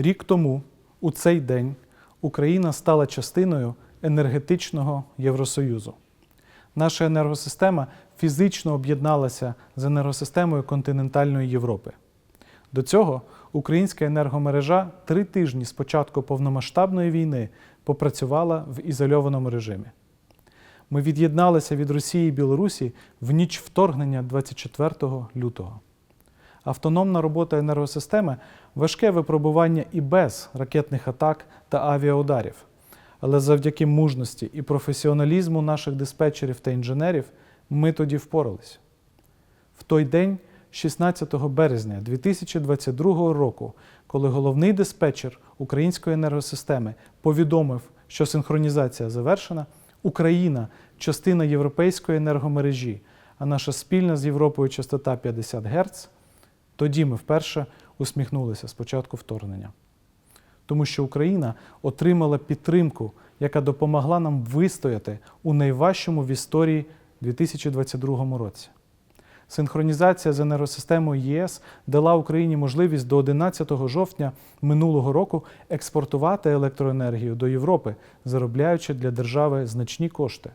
Рік тому, у цей день, Україна стала частиною енергетичного Євросоюзу. Наша енергосистема фізично об'єдналася з енергосистемою континентальної Європи. До цього українська енергомережа три тижні з початку повномасштабної війни попрацювала в ізольованому режимі. Ми від'єдналися від Росії і Білорусі в ніч вторгнення 24 лютого. Автономна робота енергосистеми важке випробування і без ракетних атак та авіаударів. Але завдяки мужності і професіоналізму наших диспетчерів та інженерів ми тоді впоралися. В той день, 16 березня 2022 року, коли головний диспетчер української енергосистеми повідомив, що синхронізація завершена, Україна частина європейської енергомережі, а наша спільна з Європою частота 50 Гц, тоді ми вперше усміхнулися з початку вторгнення. Тому що Україна отримала підтримку, яка допомогла нам вистояти у найважчому в історії 2022 році. Синхронізація з енергосистемою ЄС дала Україні можливість до 11 жовтня минулого року експортувати електроенергію до Європи, заробляючи для держави значні кошти.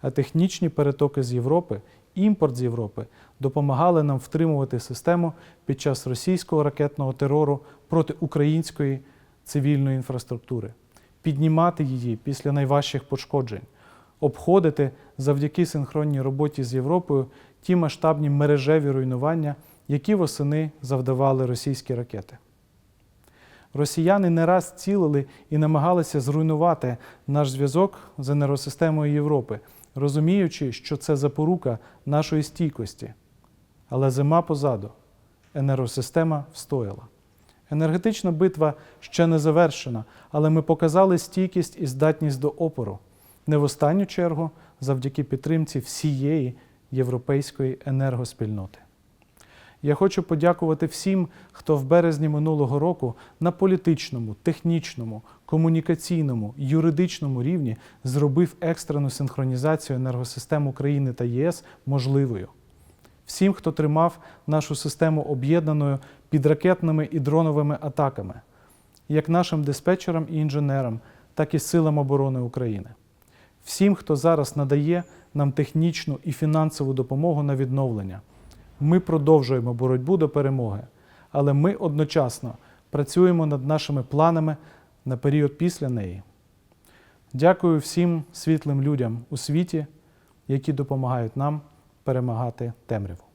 А технічні перетоки з Європи, імпорт з Європи допомагали нам втримувати систему під час російського ракетного терору проти української цивільної інфраструктури, піднімати її після найважчих пошкоджень, обходити завдяки синхронній роботі з Європою ті масштабні мережеві руйнування, які восени завдавали російські ракети. Росіяни не раз цілили і намагалися зруйнувати наш зв'язок з енергосистемою Європи, розуміючи, що це запорука нашої стійкості. Але зима позаду, енергосистема встояла. Енергетична битва ще не завершена, але ми показали стійкість і здатність до опору, не в останню чергу завдяки підтримці всієї європейської енергоспільноти. Я хочу подякувати всім, хто в березні минулого року на політичному, технічному, комунікаційному, юридичному рівні зробив екстрену синхронізацію енергосистем України та ЄС можливою. Всім, хто тримав нашу систему об'єднаною під ракетними і дроновими атаками, як нашим диспетчерам і інженерам, так і Силам оборони України. Всім, хто зараз надає нам технічну і фінансову допомогу на відновлення. Ми продовжуємо боротьбу до перемоги, але ми одночасно працюємо над нашими планами на період після неї. Дякую всім світлим людям у світі, які допомагають нам перемагати темряву.